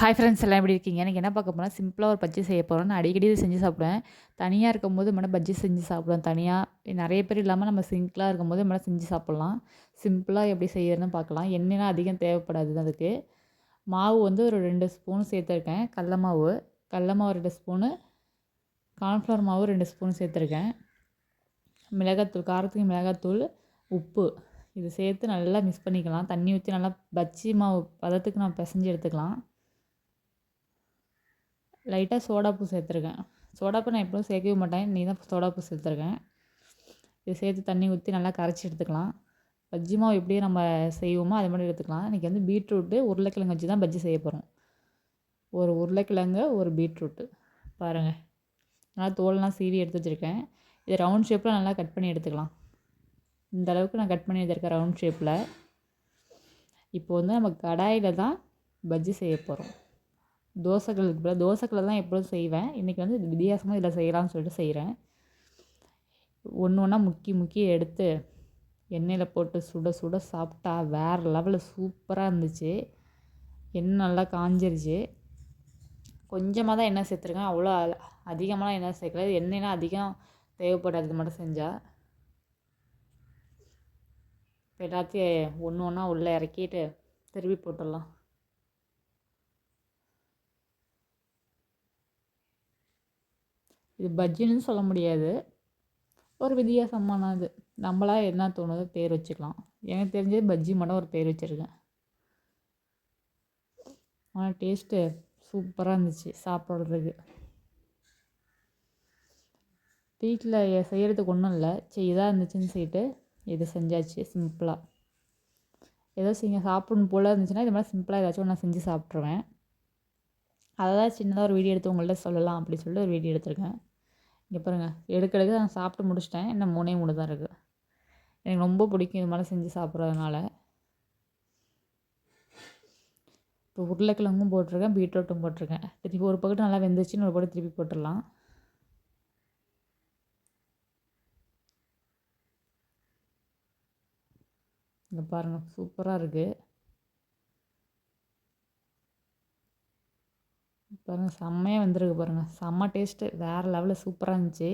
Hi friends எல்லாம் எப்படி இருக்கீங்க? எனக்கு என்ன பார்க்க போனால் சிம்பிளாக ஒரு பஜ்ஜி செய்ய போகிறோம் நான் அடிக்கடி இது செஞ்சு சாப்பிடுவேன். தனியாக இருக்கும்போது மேடம் பஜ்ஜி செஞ்சு சாப்பிடுவேன் தனியாக நிறைய பேர் இல்லாமல் நம்ம சிங்கிளாக இருக்கும்போது மேடம் செஞ்சு சாப்பிட்லாம். சிம்பிளாக எப்படி செய்யறதுன்னு பார்க்கலாம். எண்ணெய்லாம் அதிகம் தேவைப்படாது அதுக்கு. மாவு வந்து ஒரு ரெண்டு ஸ்பூன் சேர்த்துருக்கேன். கடல மாவு. கடல மாவு ரெண்டு ஸ்பூனு கார்ன்ஃப்ளவர் மாவு ரெண்டு ஸ்பூன் சேர்த்துருக்கேன். மிளகாத்தூள் காரத்துக்கு மிளகாத்தூள் உப்பு. இது சேர்த்து நல்லா மிக்ஸ் பண்ணிக்கலாம். தண்ணி ஊற்றி நல்லா பஜ்ஜி மாவு பதத்துக்கு நான் பிசைஞ்சு எடுத்துக்கலாம். லைட்டாக சோடாப்பு சேர்த்துருக்கேன். சோடாப்பூ நான் எப்பவும் சேர்க்கவே மாட்டேன். நீ தான் சோடாப்பூ சேர்த்துருக்கேன். இது சேர்த்து தண்ணி ஊற்றி நல்லா கரைச்சி எடுத்துக்கலாம். பஜ்ஜி மாவு எப்படி நம்ம செய்வோமோ அது மாதிரி எடுத்துக்கலாம். இன்றைக்கி வந்து பீட்ரூட்டு உருளைக்கிழங்கு வச்சு தான் பஜ்ஜி செய்ய போகிறோம் ஒரு உருளைக்கிழங்கு ஒரு பீட்ரூட்டு. பாருங்கள் நல்லா தோலெலாம் சீவி எடுத்து வச்சுருக்கேன். இது ரவுண்ட் ஷேப்பில் நல்லா கட் பண்ணி எடுத்துக்கலாம். இந்த அளவுக்கு நான் கட் பண்ணி எடுத்துருக்கேன் ரவுண்ட் ஷேப்பில் இப்போ வந்து நம்ம கடாயில் தான் பஜ்ஜி செய்ய போகிறோம் தோசைகளுக்கு பதிலாக தோசைக்கல்ல தான் எப்பொழுதும் செய்வேன். இன்றைக்கி வந்து வித்தியாசமாக இதில் செய்யலாம்னு சொல்லிட்டு செய்கிறேன் ஒன்று ஒன்றா முக்கி முக்கி எடுத்து எண்ணெயில் போட்டு சுட சுட சாப்பிட்டா வேறு லெவலில் சூப்பராக இருந்துச்சு. எண்ணெய் நல்லா காஞ்சிருச்சு. கொஞ்சமாக தான் எண்ணெய் சேர்த்துருக்கேன். அவ்வளோ அதிகமாக எண்ணெய் சேர்க்கல. எண்ணெய்லாம் அதிகம் தேவைப்படாது மட்டும் செஞ்சால் இப்போ எல்லாத்தையும் ஒன்று ஒன்றா உள்ளே இறக்கிட்டு திருப்பி போட்டுடலாம். இது பஜ்ஜின்னு சொல்ல முடியாது. ஒரு வித்தியாசமானது நம்மளாக என்ன தோணுதோ பேர் வச்சுக்கலாம். எனக்கு தெரிஞ்சது பஜ்ஜி மட்டும் ஒரு பேர் வச்சுருக்கேன். ஆனால் டேஸ்ட்டு சூப்பராக இருந்துச்சு சாப்பிட்றதுக்கு. வீட்டில் செய்கிறதுக்கு ஒன்றும் இல்லை. சரி இதாக இருந்துச்சுன்னு சொல்லிட்டு இது செஞ்சாச்சு சிம்பிளாக ஏதோ செய்ய சாப்பிடணும் போல் இருந்துச்சுன்னா இது மாதிரி சிம்பிளாக ஏதாச்சும் நான் செஞ்சு சாப்பிட்ருவேன் அதை தான் சின்னதாக ஒரு வீடியோ எடுத்து உங்கள்கிட்ட சொல்லலாம் அப்படின்னு சொல்லிட்டு ஒரு வீடியோ எடுத்திருக்கேன். இங்கே பாருங்கள் எடுக்க எடுக்க நான் சாப்பிட்டு முடிச்சிட்டேன். இன்னும் மூணே மூணு தான் இருக்குது எனக்கு ரொம்ப பிடிக்கும் இது மாதிரி செஞ்சு சாப்பிட்றதுனால. இப்போ உருளைக்கிழங்கும் போட்டிருக்கேன். பீட்ரூட்டும் போட்டிருக்கேன். திருப்பி ஒரு பக்கத்து நல்லா வெந்துச்சுன்னு ஒரு பக்கம் திருப்பி போட்டுடலாம். இங்கே பாருங்கள் சூப்பராக இருக்குது பாருங்கள் செம்மையாக வந்திருக்கு பாருங்கள் செம்ம டேஸ்ட்டு வேறு லெவலில் சூப்பராக இருந்துச்சு.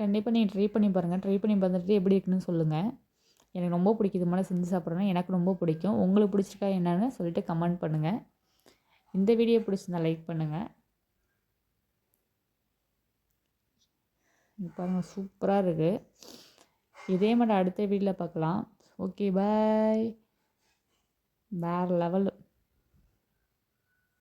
கண்டிப்பாக நீங்கள் ட்ரை பண்ணி பாருங்கள் ட்ரை பண்ணி பார்த்துட்டு எப்படி இருக்குன்னு சொல்லுங்கள் எனக்கு ரொம்ப பிடிக்கும் இது மாதிரி செஞ்சு சாப்பிட்றேன்னா எனக்கு ரொம்ப பிடிக்கும். உங்களுக்கு பிடிச்சிருக்கா என்னன்னு சொல்லிட்டு கமெண்ட் பண்ணுங்கள் இந்த வீடியோ பிடிச்சிருந்தா லைக் பண்ணுங்கள் பாருங்கள் சூப்பராக இருக்குது இதே மாதிரி அடுத்த வீடியோவில் பார்க்கலாம். Okay bye. வேறு லெவல்